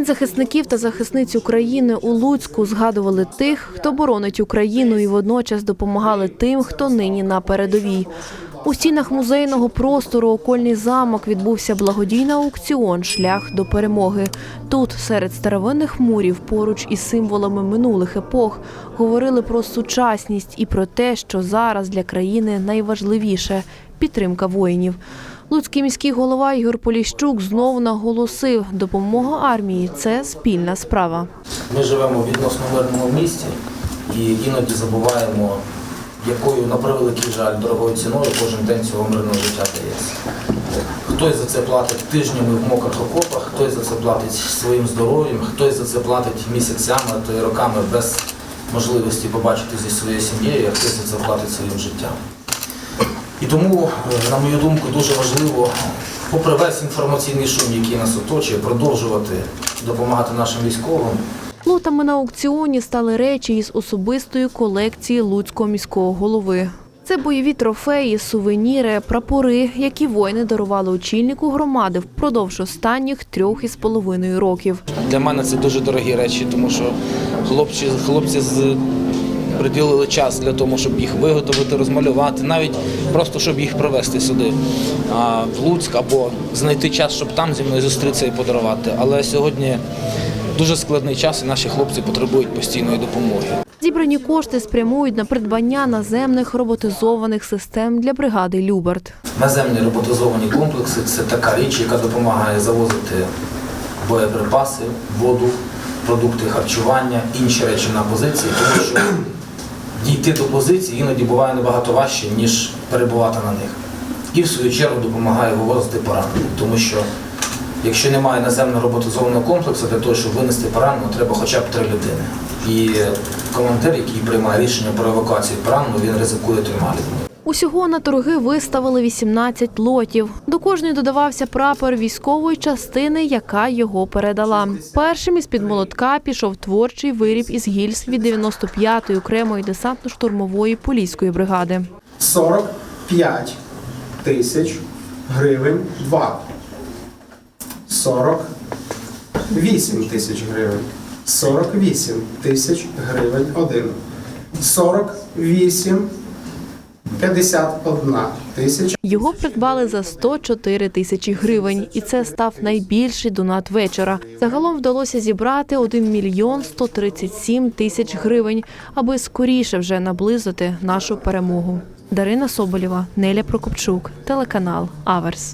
День захисників та захисниць України у Луцьку згадували тих, хто боронить Україну і водночас допомагали тим, хто нині на передовій. У стінах музейного простору Окольний замок відбувся благодійний аукціон Шлях до перемоги. Тут, серед старовинних мурів, поруч із символами минулих епох, говорили про сучасність і про те, що зараз для країни найважливіше підтримка воїнів. Луцький міський голова Ігор Поліщук знову наголосив, допомога армії це спільна справа. Ми живемо в відносно мирному місті і іноді забуваємо, якою, на превеликий жаль, дорогою ціною кожен день цього мирного життя дається. Хтось за це платить тижнями в мокрих окопах, хтось за це платить своїм здоров'ям, хтось за це платить місяцями, а то й роками без можливості побачити зі своєю сім'єю, а хтось за це платить своїм життям. Тому, е, на мою думку, дуже важливо, попри весь інформаційний шум, який нас оточує, продовжувати допомагати нашим військовим. Лотами на аукціоні стали речі із особистої колекції Луцького міського голови. Це бойові трофеї, сувеніри, прапори, які воїни дарували очільнику громади впродовж останніх трьох із половиною років. Для мене це дуже дорогі речі, тому що хлопці, хлопці з приділили час для того, щоб їх виготовити, розмалювати, навіть просто щоб їх привезти сюди в Луцьк або знайти час, щоб там зі мною зустрітися і подарувати. Але сьогодні дуже складний час, і наші хлопці потребують постійної допомоги. Зібрані кошти спрямують на придбання наземних роботизованих систем для бригади Люберт. Наземні роботизовані комплекси це така річ, яка допомагає завозити боєприпаси, воду, продукти харчування, інші речі на позиції, тому що дійти до позиції іноді буває набагато важче, ніж перебувати на них. І в свою чергу допомагає вивозити поранених, тому що якщо немає наземно роботизованого комплексу, для того, щоб винести пораненого, треба хоча б три людини. І командир, який приймає рішення про евакуацію пораненого, він ризикує людьми. Усього на торги виставили 18 лотів. До кожної додавався прапор військової частини, яка його передала. Першим із під молотка пішов творчий виріб із гільз від 95-ї окремої десантно-штурмової поліської бригади. 45 тисяч гривень 2. 48 тисяч гривень. 48 тисяч гривень 1. 48 51 тисяча. Його придбали за 104 тисячі гривень, і це став найбільший донат вечора. Загалом вдалося зібрати 1 мільйон 137 тисяч гривень, аби скоріше вже наблизити нашу перемогу. Дарина Соболєва, Неля Прокопчук, телеканал Аверс.